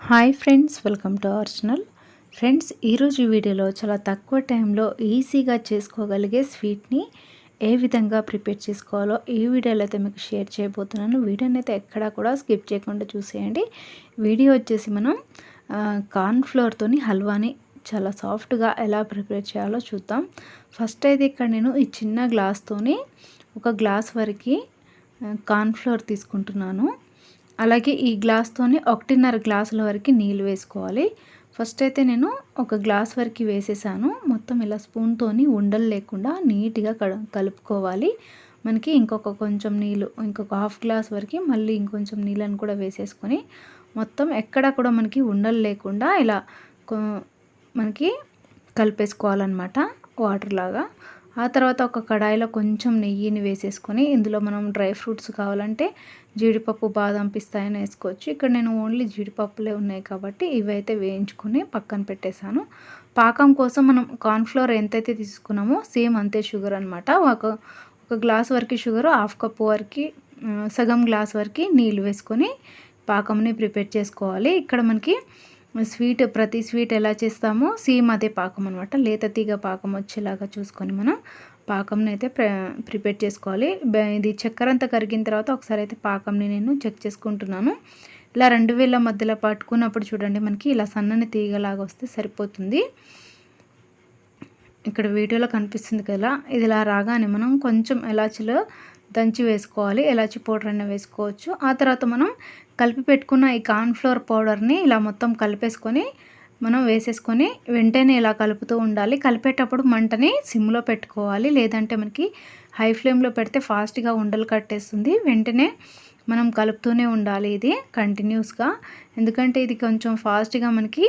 Hi friends welcome to our channel. Friends ఈరోజు వీడియోలో చాలా తక్కువ టైంలో ఈజీగా చేసుకోగలిగే స్వీట్ని ఏ విధంగా ప్రిపేర్ చేసుకోవాలో ఈ వీడియోలో అయితే మీకు షేర్ చేయబోతున్నాను. వీడియోని అయితే ఎక్కడా కూడా స్కిప్ చేయకుండా చూసేయండి. వీడియో వచ్చేసి మనం కార్న్ఫ్లోర్తో హల్వాని చాలా సాఫ్ట్గా ఎలా ప్రిపేర్ చేయాలో చూద్దాం. ఫస్ట్ అయితే ఇక్కడ నేను ఈ చిన్న గ్లాస్తోని ఒక గ్లాస్ వరకు కార్న్ఫ్లోర్ తీసుకుంటున్నాను. అలాగే ఈ గ్లాస్తోని ఒకటిన్నర గ్లాసుల వరకు నీళ్ళు వేసుకోవాలి. ఫస్ట్ అయితే నేను ఒక గ్లాస్ వరకు వేసేసాను. మొత్తం ఇలా స్పూన్తోని ఉండలు లేకుండా నీట్గా కలుపుకోవాలి. మనకి ఇంకొక కొంచెం నీళ్ళు ఇంకొక హాఫ్ గ్లాస్ వరకు మళ్ళీ ఇంకొంచెం నీళ్ళని కూడా వేసేసుకొని మొత్తం ఎక్కడ కూడా మనకి ఉండలు లేకుండా ఇలా మనకి కలిపేసుకోవాలన్నమాట. వాటర్ లాగా. ఆ తర్వాత ఒక కడాయిలో కొంచెం నెయ్యిని వేసేసుకొని ఇందులో మనం డ్రై ఫ్రూట్స్ కావాలంటే జీడిపప్పు బాదం పిస్తాయని వేసుకోవచ్చు. ఇక్కడ నేను ఓన్లీ జీడిపప్పులే ఉన్నాయి కాబట్టి ఇవైతే వేయించుకొని పక్కన పెట్టేశాను. పాకం కోసం మనం కార్న్ఫ్లోర్ ఎంతైతే తీసుకున్నామో సేమ్ అంతే షుగర్ అనమాట ఒక ఒక గ్లాస్ వరకు షుగర్ హాఫ్ కప్ వరకు సగం గ్లాస్ వరకు నీళ్ళు వేసుకొని పాకంని ప్రిపేర్ చేసుకోవాలి. ఇక్కడ మనకి స్వీట్ ప్రతి స్వీట్ ఎలా చేస్తామో సేమ్ అదే పాకం అనమాట లేత తీగ పాకం వచ్చేలాగా చూసుకొని మనం పాకంని అయితే ప్రిపేర్ చేసుకోవాలి. ఇది చక్కెర అంతా కరిగిన తర్వాత ఒకసారి అయితే పాకంని నేను చెక్ చేసుకుంటున్నాను. ఇలా రెండు వేల మధ్యలో పట్టుకున్నప్పుడు చూడండి మనకి ఇలా సన్నని తీగలాగా వస్తే సరిపోతుంది. ఇక్కడ వీడియోలో కనిపిస్తుంది కదా ఇది ఇలా రాగానే మనం కొంచెం ఎలాచిలో దంచి వేసుకోవాలి ఎలాచి పౌడర్ అయినా వేసుకోవచ్చు. ఆ తర్వాత మనం కలిపి పెట్టుకున్న ఈ కార్న్ఫ్లవర్ పౌడర్ని ఇలా మొత్తం కలిపేసుకొని మనం వేసేసుకొని వెంటనే ఇలా కలుపుతూ ఉండాలి. కలిపేటప్పుడు మంటని సిమ్లో పెట్టుకోవాలి. లేదంటే మనకి హై ఫ్లేమ్లో పెడితే ఫాస్ట్గా ఉండలు కట్టేస్తుంది. వెంటనే మనం కలుపుతూనే ఉండాలి ఇది కంటిన్యూస్గా. ఎందుకంటే ఇది కొంచెం ఫాస్ట్గా మనకి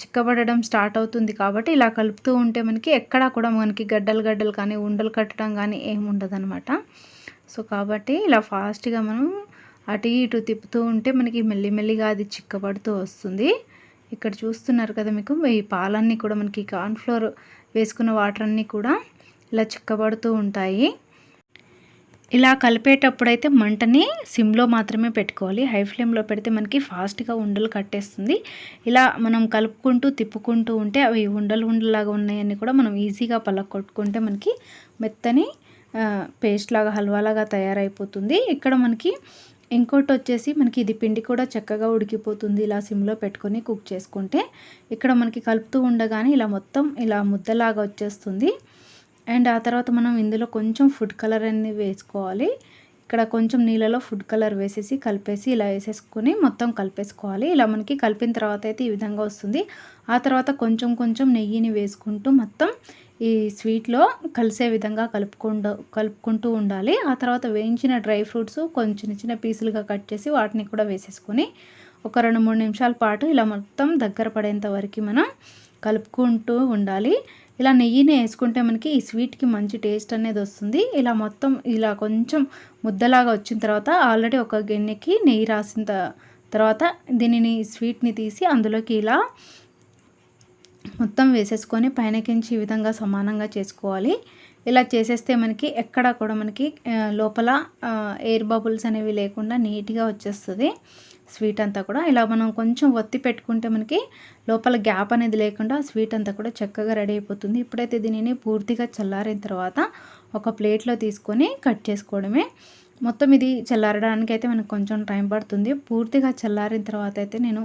చిక్కబడడం స్టార్ట్ అవుతుంది కాబట్టి ఇలా కలుపుతూ ఉంటే మనకి ఎక్కడా కూడా మనకి గడ్డలు గడ్డలు కానీ ఉండలు కట్టడం కానీ ఏమి ఉండదనమాట సో కాబట్టి ఇలా ఫాస్ట్గా మనం అటు ఇటు తిప్పుతూ ఉంటే మనకి మెల్లిమెల్లిగా అది చిక్కబడుతూ వస్తుంది. ఇక్కడ చూస్తున్నారు కదా మీకు ఈ పాలన్నీ కూడా మనకి కార్న్ఫ్లోర్ వేసుకున్న వాటర్ అన్నీ కూడా ఇలా చిక్కబడుతూ ఉంటాయి. ఇలా కలిపేటప్పుడైతే మంటని సిమ్లో మాత్రమే పెట్టుకోవాలి. హై ఫ్లేమ్లో పెడితే మనకి ఫాస్ట్గా ఉండలు కట్టేస్తుంది. ఇలా మనం కలుపుకుంటూ తిప్పుకుంటూ ఉంటే అవి ఉండలు ఉండలాగా ఉన్నాయని కూడా మనం ఈజీగా కొట్టుకుంటే మనకి మెత్తని పేస్ట్ లాగా హల్వాలాగా తయారైపోతుంది. ఇక్కడ మనకి ఇంకోటి వచ్చేసి మనకి ఇది పిండి కూడా చక్కగా ఉడికిపోతుంది ఇలా సిమ్లో పెట్టుకొని కుక్ చేసుకుంటే. ఇక్కడ మనకి కలుపుతూ ఉండగానే ఇలా మొత్తం ఇలా ముద్దలాగా వచ్చేస్తుంది. అండ్ ఆ తర్వాత మనం ఇందులో కొంచెం ఫుడ్ కలర్ అనేది వేసుకోవాలి. ఇక్కడ కొంచెం నీళ్ళలో ఫుడ్ కలర్ వేసేసి కలిపేసి ఇలా వేసేసుకొని మొత్తం కలిపేసుకోవాలి. ఇలా మనకి కలిపిన తర్వాత అయితే ఈ విధంగా వస్తుంది. ఆ తర్వాత కొంచెం కొంచెం నెయ్యిని వేసుకుంటూ మొత్తం ఈ స్వీట్లో కలిసే విధంగా కలుపుకుంటూ కలుపుకుంటూ ఉండాలి. ఆ తర్వాత వేయించిన డ్రై ఫ్రూట్స్ కొంచెం చిన్న చిన్న పీసులుగా కట్ చేసి వాటిని కూడా వేసేసుకొని ఒక రెండు మూడు నిమిషాల పాటు ఇలా మొత్తం దగ్గర పడేంత వరకు మనం కలుపుకుంటూ ఉండాలి. ఇలా నెయ్యిని వేసుకుంటే మనకి ఈ స్వీట్కి మంచి టేస్ట్ అనేది వస్తుంది. ఇలా మొత్తం ఇలా కొంచెం ముద్దలాగా వచ్చిన తర్వాత ఆల్రెడీ ఒక గిన్నెకి నెయ్యి రాసిన తర్వాత దీనిని స్వీట్ని తీసి అందులోకి ఇలా మొత్తం వేసేసుకొని పైనకించి ఈ విధంగా సమానంగా చేసుకోవాలి. ఇలా చేసేస్తే మనకి ఎక్కడ కూడా మనకి లోపల ఎయిర్ బబుల్స్ అనేవి లేకుండా నీట్గా వచ్చేస్తుంది. స్వీట్ అంతా కూడా ఇలా మనం కొంచెం ఒత్తి పెట్టుకుంటే మనకి లోపల గ్యాప్ అనేది లేకుండా స్వీట్ అంతా కూడా చక్కగా రెడీ అయిపోతుంది. ఇప్పుడైతే దీనిని పూర్తిగా చల్లారిన తర్వాత ఒక ప్లేట్లో తీసుకొని కట్ చేసుకోవడమే. మొత్తం ఇది చల్లారడానికి అయితే మనకు కొంచెం టైం పడుతుంది. పూర్తిగా చల్లారిన తర్వాత అయితే నేను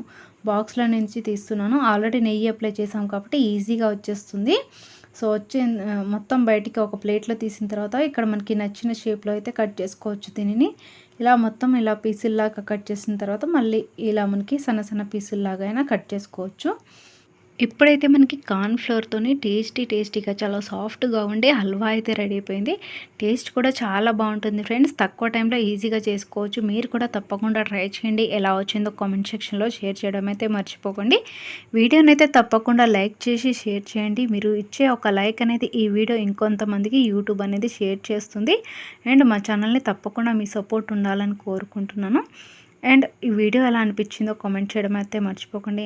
బాక్స్లో నుంచి తీస్తున్నాను. ఆల్రెడీ నెయ్యి అప్లై చేసాం కాబట్టి ఈజీగా వచ్చేస్తుంది. సో వచ్చే మొత్తం బయటికి ఒక ప్లేట్లో తీసిన తర్వాత ఇక్కడ మనకి నచ్చిన షేప్లో అయితే కట్ చేసుకోవచ్చు దీనిని. ఇలా మొత్తం ఇలా పీసుల్లాగా కట్ చేసిన తర్వాత మళ్ళీ ఇలా మనకి సన్న సన్న పీసుల్లాగా అయినా కట్ చేసుకోవచ్చు. ఇప్పుడైతే మనకి కార్న్ఫ్లోర్తోని టేస్టీ టేస్టీగా చాలా సాఫ్ట్గా ఉండే హల్వా అయితే రెడీ అయిపోయింది. టేస్ట్ కూడా చాలా బాగుంటుంది ఫ్రెండ్స్. తక్కువ టైంలో ఈజీగా చేసుకోవచ్చు. మీరు కూడా తప్పకుండా ట్రై చేయండి. ఎలా వచ్చిందో కామెంట్ సెక్షన్లో షేర్ చేయడం అయితే మర్చిపోకండి. వీడియోని అయితే తప్పకుండా లైక్ చేసి షేర్ చేయండి. మీరు ఇచ్చే ఒక లైక్ అనేది ఈ వీడియో ఇంకొంతమందికి యూట్యూబ్ అనేది షేర్ చేస్తుంది. అండ్ మా ఛానల్ని తప్పకుండా మీ సపోర్ట్ ఉండాలని కోరుకుంటున్నాను. అండ్ ఈ వీడియో ఎలా అనిపించిందో కామెంట్ చేయడం అయితే మర్చిపోకండి.